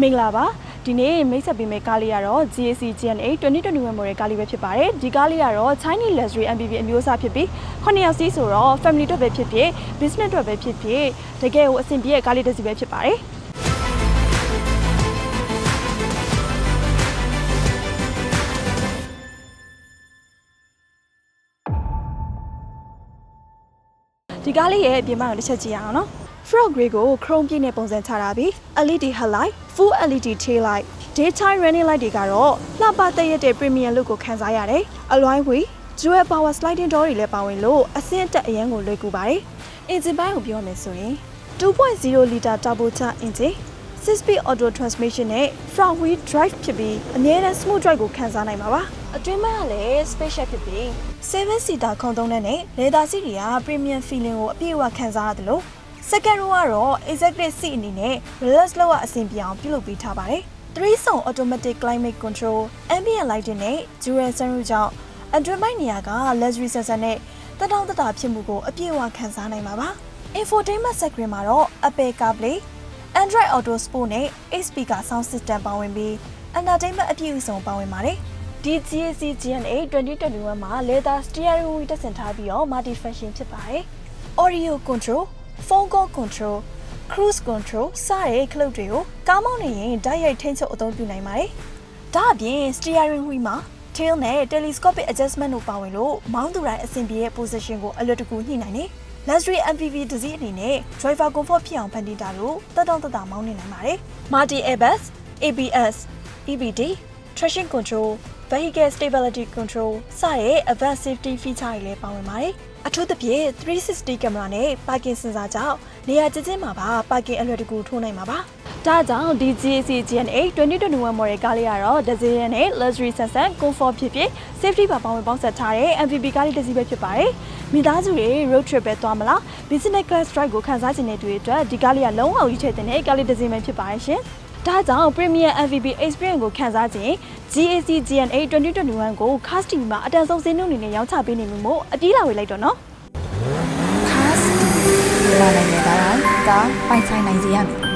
မင်္ဂလာပါဒီနေ့မိတ်ဆက်ပေးမယ့်ကားလေးကတော့ GAC GN8 2021 model ကားလေးပဲဖြစ်ပါတယ်ဒီကားလေးကတော့ Chinese luxury MPV အမျိုးအစားဖြစ်ပြီး9ယောက်စီးဆိုတော့ family အတွက်ပဲဖြစ်ဖြစ် business အတွက်ပဲဖြစ်ဖြစ်တကယ်ကိုအဆင်ပြေတဲ့ကားလေးတစ်စီးပဲဖြစ်ပါတယ်ဒီကားလေးရဲ့အပြင်ပန်းကိုတစ်ချက်ကြည့်ရအောင်နော် front grey ကို chrome ပြည့်နဲ့ပုံစံချထားပြီး LED headlight full LED tail light daytime running light တွေကတော့လှပတဲ့ရတဲ့ premium look ကိုခန်းစားရတယ်အလွိုင်းဝေ dual power sliding door တွေလည်းပါဝင်လို့အဆင့်အတက်အရန်ကိုလွယ်ကူပါတယ်အင်ဂျင်ပိုင်းကိုပြောမယ်ဆိုရင်2.0 liter turbo charged engine 6 speed auto transmission နဲ့ front wheel drive ဖြစ်ပြီးအမြဲတမ်း smooth drive ကိုခံစားနိုင်မှာပါအတွင်းပိုင်းကလည်း spacious ဖြစ်ပြီး7 seater ခုံသုံးတဲ့နဲ့ leather seat တွေက premium feeling ကိုအပြည့်အဝခံစားရတယ်လို့ second row ကတော့ executive seat အနေနဲ့ relax လောက်ရအဆင်ပြေအောင်ပြုလုပ်ပေးထားပါတယ်။3ဆောင် automatic climate control ambient lighting နဲ့ dual sunroof ကြောင့်အတွင်းပိုင်းနေရာက luxury sensor နဲ့တတောင့်တတာဖြစ်မှုကိုအပြည့်အဝခံစားနိုင်မှာပါ။ infotainment screen မှာတော့ Apple CarPlay Android Auto Sport နဲ့ 8 speaker sound system ပါဝင်ပြီး entertainment အပြည့်အစုံပါဝင်ပါတယ်။ဒီ GAC GN8 2021မှာ leather steering wheel တက်ဆင်ထားပြီးတော့ multi function ဖြစ်ပါတယ်။ audio control phone call control cruise control စတဲ့ခလုတ်တွေကိုကားမောင်းနေရင်ဓာတ်ရိုက်ထိန်းချုပ်အသုံးပြုနိုင်ပါတယ်။ဒါအပြင် steering wheel မှာ tail နဲ့ telescopic adjustment တို့ပါဝင်လို့မောင်းသူတိုင်းအဆင်ပြေတဲ့ position ကိုအလွယ်တကူညှိနိုင်တယ်။ luxury MPV တစ်စီးအနေနဲ့ driver comfort ဖြစ်အောင်ဖန်တီးတာလို့တက်တောင့်တတမောင်းနေနိုင်ပါတယ်။ Multi airbags, ABS, EBD, traction control, vehicle stability control စတဲ့ advanced safety feature တွေလည်းပါဝင်ပါတယ်။အထူးသဖြင့်360 camera နဲ့ parking sensor ကြောင့်နေရာကျကျမှာပါ parking အလွယ်တကူထိုးနိုင်မှာပါ။ဒါကြောင့်ဒီ GAC GN8 2021 model ကားလေးကတော့ design နဲ့ luxury sense comfort ဖြစ်ဖြစ် safety ပါပါဝင်ပေါင်းစပ်ထားတဲ့ MPV ကားလေးတစ်စီးပဲဖြစ်ပါတယ်။မိသားစုတွေ road trip ပဲသွားမလား business class drive ကိုခံစားချင်တဲ့သူတွေအတွက်ဒီကားလေးကလုံးဝကြီးချဲ့တဲ့ကားလေးတစ်စီးပဲဖြစ်ပါတယ်ရှင်။ ဒါကြောင့် Premium MVB Experience ကိုခံစားခြင်း GAC GN8 2021ကို Cast TV မှာအတန်ဆုံးဈေးနှုန်းအနေနဲ့ရောင်းချပေးနေမှုမို့အပြေးလာဝေးလိုက်တော့နော်ခါစတီလာနိုင်တဲ့ဒါကပိုင်ဆိုင်နိုင်စေရမယ်